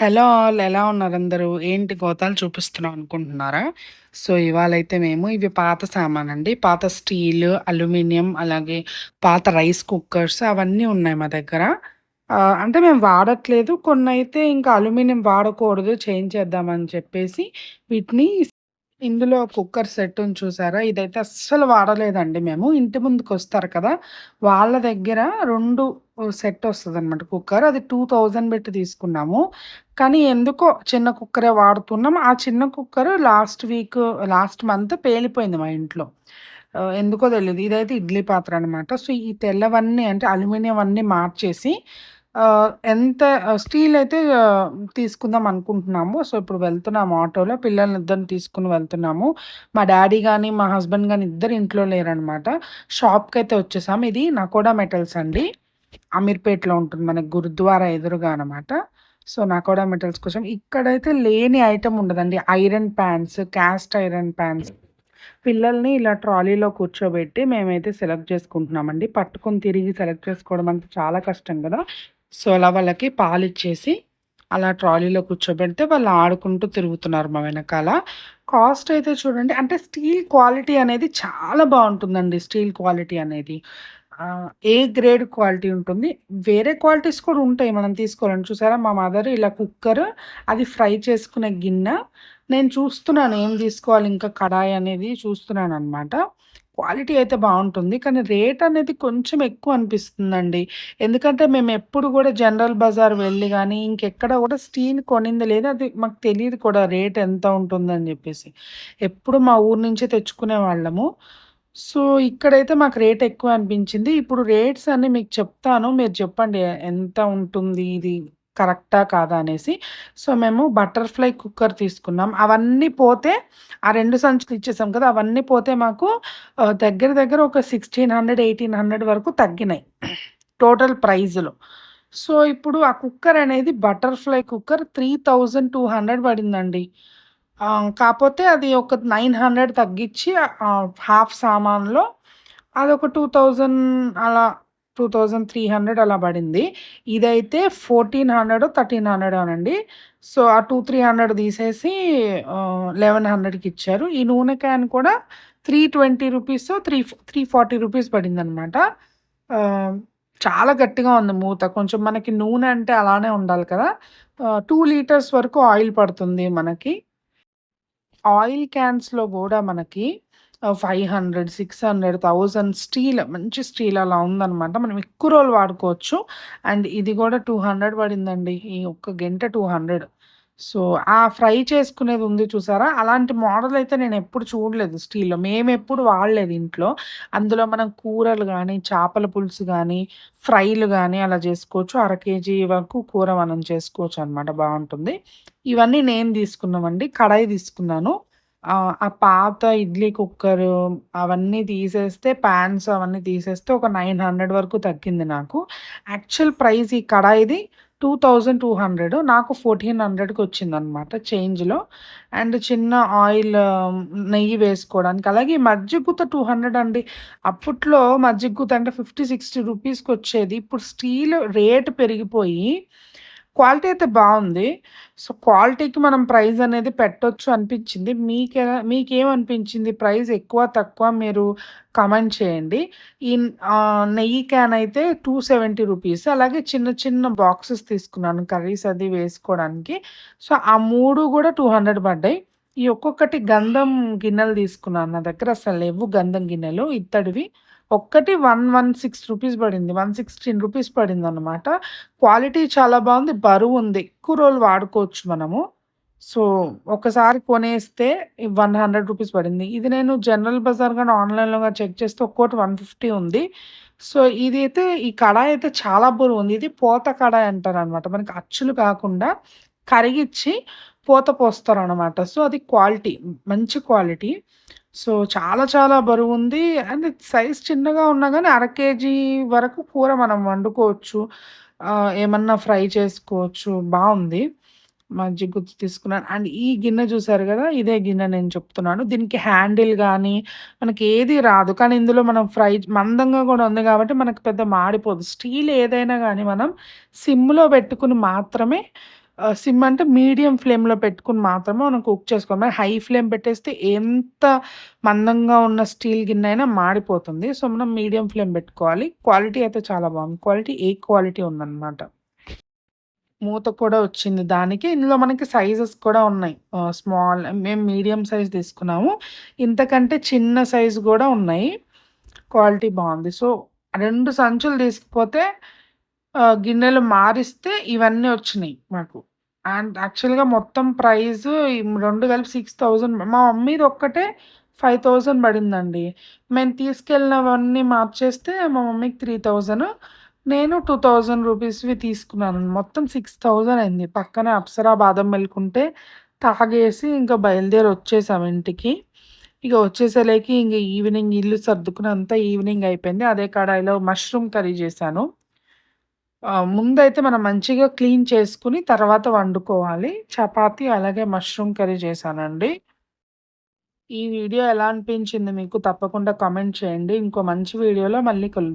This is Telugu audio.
హలో ఆల్ ఎలా ఉన్నారు అందరూ? ఏంటి గోతాలు చూపిస్తున్నాం అనుకుంటున్నారా? సో ఇవాళైతే మేము ఇవి పాత సామానండి. పాత స్టీల్ అల్యూమినియం అలాగే పాత రైస్ కుక్కర్స్ అవన్నీ ఉన్నాయి మా దగ్గర. అంటే మేము వాడట్లేదు. కొన్ని అయితే ఇంకా అల్యూమినియం వాడకూడదు చేంజ్ చేద్దామని చెప్పేసి వీటిని ఇందులో కుక్కర్ సెట్ ఉంది చూసారా? ఇదైతే అస్సలు వాడలేదండి మేము. ఇంటి ముందుకు వస్తారు కదా! వాళ్ళ దగ్గర రెండు సెట్ వస్తుంది అనమాట కుక్కర్. అది 2000 పెట్టి తీసుకున్నాము. కానీ ఎందుకో చిన్న కుక్కరే వాడుతున్నాం. ఆ చిన్న cooker last week, last month పేలిపోయింది మా ఇంట్లో. ఎందుకో తెలియదు ఇదైతే ఇడ్లీ పాత్ర అనమాట. సో, ఈ తెల్లవన్నీ అంటే అల్యూమినియం అన్నీ మార్చేసి ఎంత స్టీల్ అయితే తీసుకుందాం అనుకుంటున్నాము. సో, ఇప్పుడు వెళ్తున్నాము ఆటోలో. పిల్లల్ని ఇద్దరిని తీసుకుని వెళ్తున్నాము. మా డాడీ కానీ మా హస్బెండ్ కానీ ఇద్దరు ఇంట్లో లేరనమాట. అయితే వచ్చేసాము. ఇది నకోడా మెటల్స్ అండి. అమీర్పేట్‌లో ఉంటుంది. మనకి గురుద్వారా ఎదురుగా అనమాట. సో, నకోడా మెటల్స్ కోసం ఇక్కడైతే లేని ఐటెం ఉండదండి. Iron pans cast iron pans పిల్లల్ని ఇలా ట్రాలీలో కూర్చోబెట్టి మేమైతే సెలెక్ట్ చేసుకుంటున్నామండి. పట్టుకొని తిరిగి సెలెక్ట్ చేసుకోవడం అంటే చాలా కష్టం కదా సో, అలా వాళ్ళకి పాలిచ్చేసి అలా ట్రాలీలో కూర్చోబెడితే వాళ్ళు ఆడుకుంటూ తిరుగుతున్నారు మా వెనకాల. కాస్ట్ అయితే చూడండి అంటే స్టీల్ క్వాలిటీ అనేది చాలా బాగుంటుందండి స్టీల్ క్వాలిటీ అనేది. ఏ గ్రేడ్ క్వాలిటీ ఉంటుంది. వేరే క్వాలిటీస్ కూడా ఉంటాయి మనం తీసుకోవాలని. చూసారా మా మదర్ ఇలా కుక్కర్, అది ఫ్రై చేసుకునే గిన్నె. నేను చూస్తున్నాను ఏం తీసుకోవాలి ఇంకా కడాయి అనేది చూస్తున్నాను అనమాట క్వాలిటీ అయితే బాగుంటుంది కానీ రేట్ అనేది కొంచెం ఎక్కువ అనిపిస్తుందండి. ఎందుకంటే మేము ఎప్పుడు కూడా జనరల్ బజార్ వెళ్ళి కానీ ఇంకెక్కడ కూడా స్టీల్ కొనింది లేదు. అది మాకు తెలియదు కూడా రేట్ ఎంత ఉంటుందని చెప్పేసి ఎప్పుడు మా ఊరు నుంచే తెచ్చుకునే వాళ్ళము సో, ఇక్కడైతే మాకు రేట్ ఎక్కువ అనిపించింది. ఇప్పుడు రేట్స్ అన్నీ మీకు చెప్తాను. మీరు చెప్పండి ఎంత ఉంటుంది ఇది కరెక్టా? కాదా? అనేసి. సో, మేము బటర్‌ఫ్లై కుక్కర్ తీసుకున్నాం. అవన్నీ పోతే ఆ రెండు సంచులు ఇచ్చేసాం కదా! అవన్నీ పోతే మాకు దగ్గర దగ్గర ఒక 1600, 1800 వరకు తగ్గినాయి. టోటల్ ప్రైస్‌లో. సో, ఇప్పుడు ఆ కుక్కర్ అనేది బటర్‌ఫ్లై కుక్కర్ 3200 పడిందండి. కాకపోతే అది ఒక నైన్ హండ్రెడ్ తగ్గించి హాఫ్ సామాన్‌లో అదొక 2000 అలా టూ థౌజండ్ త్రీ హండ్రెడ్ అలా పడింది. ఇదైతే ఫోర్టీన్ హండ్రెడ్ థర్టీన్ హండ్రెడ్ అనండి. సో ఆ టూ త్రీ హండ్రెడ్ తీసేసి లెవెన్ హండ్రెడ్కి ఇచ్చారు. ఈ నూనె క్యాన్ కూడా three twenty rupees three three forty rupees పడిందనమాట. చాలా గట్టిగా ఉంది మూత. కొంచెం మనకి నూనె అంటే అలానే ఉండాలి కదా. టూ లీటర్స్ వరకు ఆయిల్ పడుతుంది మనకి. ఆయిల్ క్యాన్స్లో కూడా మనకి five hundred six hundred thousand steel మంచి స్టీల్ అలా ఉందనమాట. మనం ఎక్కువ రోజులు వాడుకోవచ్చు. అండ్ ఇది కూడా టూ హండ్రెడ్ పడిందండి. ఈ ఒక్క గంట టూ హండ్రెడ్ సో, ఆ ఫ్రై చేసుకునేది ఉంది చూసారా? అలాంటి మోడల్ అయితే నేను ఎప్పుడు చూడలేదు స్టీల్‌లో. మేము ఎప్పుడు వాడలేదు ఇంట్లో. అందులో మనం కూరలు కానీ చేపల పులుసు కానీ ఫ్రైలు కానీ అలా చేసుకోవచ్చు. అర కేజీ వరకు కూర మనం చేసుకోవచ్చు అనమాట బాగుంటుంది ఇవన్నీ నేను తీసుకున్నామండి. కడాయి తీసుకున్నాను. ఆ పాత ఇడ్లీ కుక్కరు అవన్నీ తీసేస్తే పాన్స్ అవన్నీ తీసేస్తే ఒక 900 వరకు తగ్గింది నాకు. యాక్చువల్ ప్రైస్ ఈ కడాయిది 2200 నాకు 1400కి వచ్చిందనమాట చేంజ్‌లో. అండ్ చిన్న ఆయిల్ నెయ్యి వేసుకోవడానికి. అలాగే మజ్జిగత టూ హండ్రెడ్ అండి. అప్పట్లో మజ్జిగుత అంటే ఫిఫ్టీ సిక్స్టీ రూపీస్కి వచ్చేది ఇప్పుడు స్టీల్ రేట్ పెరిగిపోయి క్వాలిటీ అయితే బాగుంది సో, క్వాలిటీకి మనం ప్రైస్ అనేది పెట్టొచ్చు అనిపించింది. మీకెలా మీకేమనిపించింది? ప్రైస్ ఎక్కువ, తక్కువ మీరు కమెంట్ చేయండి. ఈ నెయ్యి క్యాన్ అయితే 270 రూపీస్. అలాగే చిన్న చిన్న బాక్సెస్ తీసుకున్నాను కర్రీస్ అది వేసుకోవడానికి. సో, ఆ మూడు కూడా టూ హండ్రెడ్ పడ్డాయి. ఈ ఒక్కొక్కటి గంధం గిన్నెలు తీసుకున్నాను. నా దగ్గర అసలు లేవు గంధం గిన్నెలు ఇత్తడివి. ఒక్కటి 116 రూపీస్ పడింది. 116 రూపీస్ పడింది అనమాట క్వాలిటీ చాలా బాగుంది బరువు ఉంది ఎక్కువ రోజులు వాడుకోవచ్చు మనము. సో, ఒకసారి కొనేస్తే 100 రూపీస్ పడింది. ఇది నేను జనరల్ బజార్ కానీ ఆన్‌లైన్‌లో కానీ చెక్ చేస్తే ఒక్కోటి 150 ఉంది. సో, ఇది అయితే ఈ కడాయి అయితే చాలా బరువు ఉంది ఇది పోత కడాయి అంటారు అనమాట మనకి అచ్చులు కాకుండా కరిగిచ్చి పోత పోస్తారనమాట. సో, అది క్వాలిటీ మంచి క్వాలిటీ. సో, చాలా చాలా బరువు ఉంది అండ్ సైజ్ చిన్నగా ఉన్నా కానీ అర కేజీ వరకు కూర మనం వండుకోవచ్చు. ఏమన్నా ఫ్రై చేసుకోవచ్చు. బాగుంది మంచి గుర్తు తీసుకున్నాను. అండ్ ఈ గిన్నె చూసారు కదా ఇదే గిన్నె నేను చెప్తున్నాను. దీనికి హ్యాండిల్ కానీ మనకి ఏది రాదు. కానీ ఇందులో మనం ఫ్రై మందంగా కూడా ఉంది కాబట్టి మనకు పెద్ద మాడిపోదు. స్టీల్ ఏదైనా కానీ మనం సిమ్‌లో పెట్టుకుని మాత్రమే సిమ్ అంటే మీడియం ఫ్లేమ్‌లో పెట్టుకుని మాత్రమే మనం కుక్ చేసుకోవాలి. మరి హై ఫ్లేమ్ పెట్టేస్తే ఎంత మందంగా ఉన్న స్టీల్ గిన్నె అయినా మాడిపోతుంది. సో, మనం మీడియం ఫ్లేమ్ పెట్టుకోవాలి. క్వాలిటీ అయితే చాలా బాగుంది. క్వాలిటీ ఏ క్వాలిటీ ఉందన్నమాట. మూత కూడా వచ్చింది దానికి. ఇందులో మనకి సైజెస్ కూడా ఉన్నాయి. స్మాల్ మేము మీడియం సైజ్ తీసుకున్నాము. ఇంతకంటే చిన్న సైజు కూడా ఉన్నాయి. క్వాలిటీ బాగుంది సో, రెండు సంచులు తీసుకుపోతే గిన్నెలు మారిస్తే ఇవన్నీ వచ్చినాయి మాకు. అండ్ యాక్చువల్‌గా మొత్తం ప్రైస్ ఈ 2 కలిపి 6000 మా మమ్మీది ఒక్కటే 5000 పడిందండి. మేము తీసుకెళ్ళినవన్నీ మార్చేస్తే మా మమ్మీకి 3000 నేను 2000 రూపీస్‌వి తీసుకున్నాను. మొత్తం 6000 అయింది. పక్కనే అప్సరా బాదం మిల్క్ ఉంటే తాగేసి ఇంకా బయలుదేరి వచ్చేసాం ఇంటికి. ఇక వచ్చేసరికి ఇంక ఈవినింగ్ ఇల్లు సర్దుకుని అంతా ఈవినింగ్ అయిపోయింది. అదే కడాయిలో మష్రూమ్ కర్రీ చేశాను. ముందైతే మనం మంచిగా క్లీన్ చేసుకొని తర్వాత వండుకోవాలి. చపాతీ అలాగే మష్రూమ్ కర్రీ చేశానండి. ఈ వీడియో ఎలా అనిపించింది మీకు? తప్పకుండా కామెంట్ చేయండి. ఇంకో మంచి వీడియోలో మళ్ళీ కలు